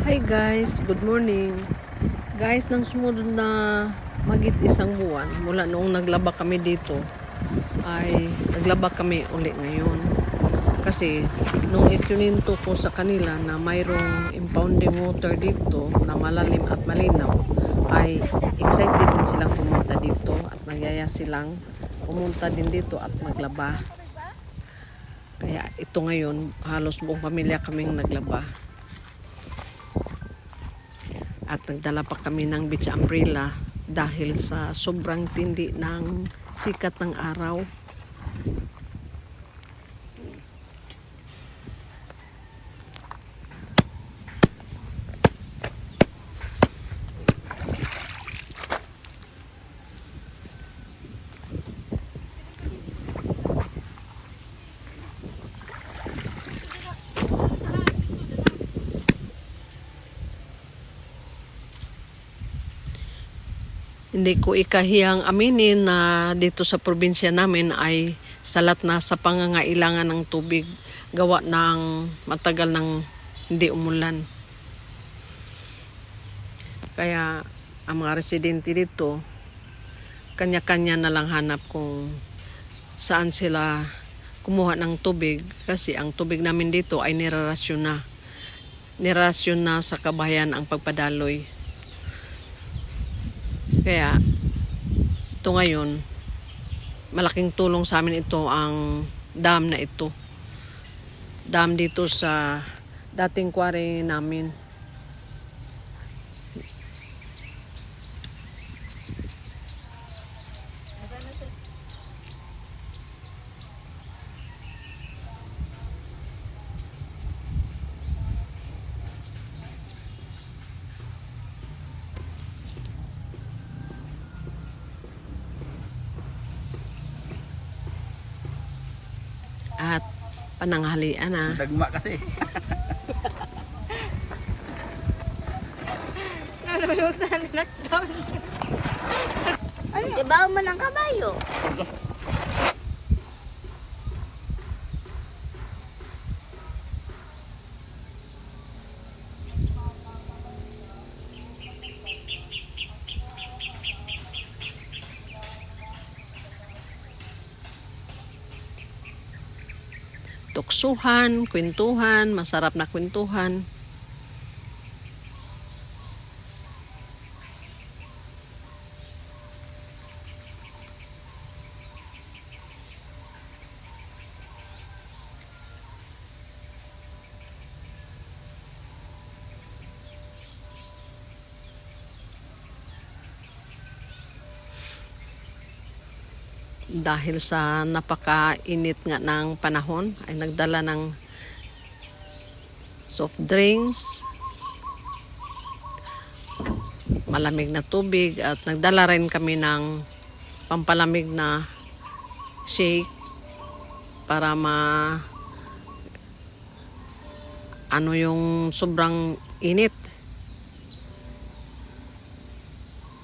Hi guys, good morning. Guys, nang sumunod na magit isang buwan mula noong naglaba kami dito ay naglaba kami uli ngayon. Kasi nung ikininto ko sa kanila na mayroong impounding water dito na malalim at malinaw ay excited din silang pumunta dito at nagyaya silang pumunta din dito at maglaba. Kaya ito ngayon, halos buong pamilya kaming naglaba. At nagdala pa kami ng beach umbrella dahil sa sobrang tindi ng sikat ng araw. Hindi ko ikahiyang aminin na dito sa probinsya namin ay salat na sa pangangailangan ng tubig gawa ng matagal ng hindi umulan. Kaya ang mga residente dito, kanya-kanya na lang hanap kung saan sila kumuha ng tubig kasi ang tubig namin dito ay nirarasyon na. Nirarasyon na sa kabahayan ang pagpadaloy. Kaya, ito ngayon, malaking tulong sa amin ito ang dam na ito. Dam dito sa dating quarry namin. At pananghalian na. Dagma kasi. Diba mo ng kabayo? Tuksuhan, kwentuhan, masarap na kwentuhan. Dahil sa napakainit nga ng panahon ay nagdala ng soft drinks malamig na tubig at nagdala rin kami ng pampalamig na shake para ma ano yung sobrang init.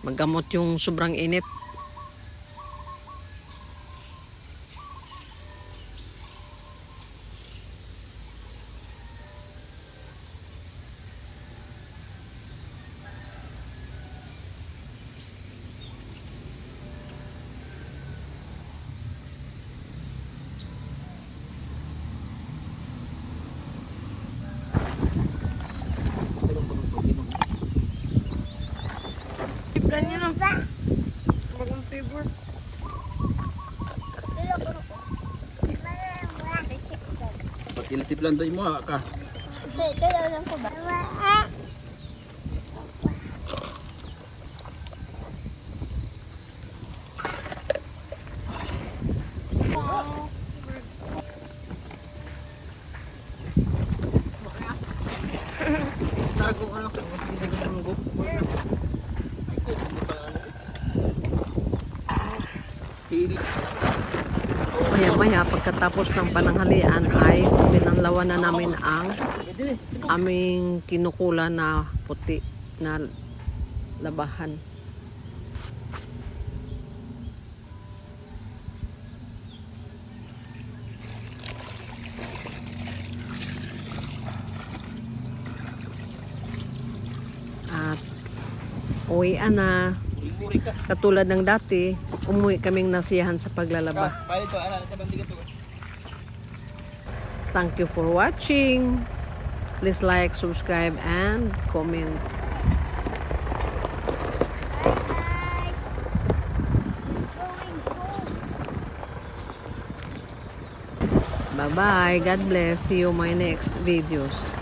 Magamot yung sobrang init Lang tayo mo ha, ka. Dalaw lang ko ba? Tago ano ko, hindi ko manggok. Hili. Maya-maya pagkatapos ng pananghalian ay pinanlawan na namin ang aming kinukula na puti na labahan. uwian na. Uri ka. Katulad ng dati, umuwi kaming nasiyahan sa paglalaba. Thank you for watching. Please like, subscribe, and comment. Bye-bye. God bless. See you my next videos.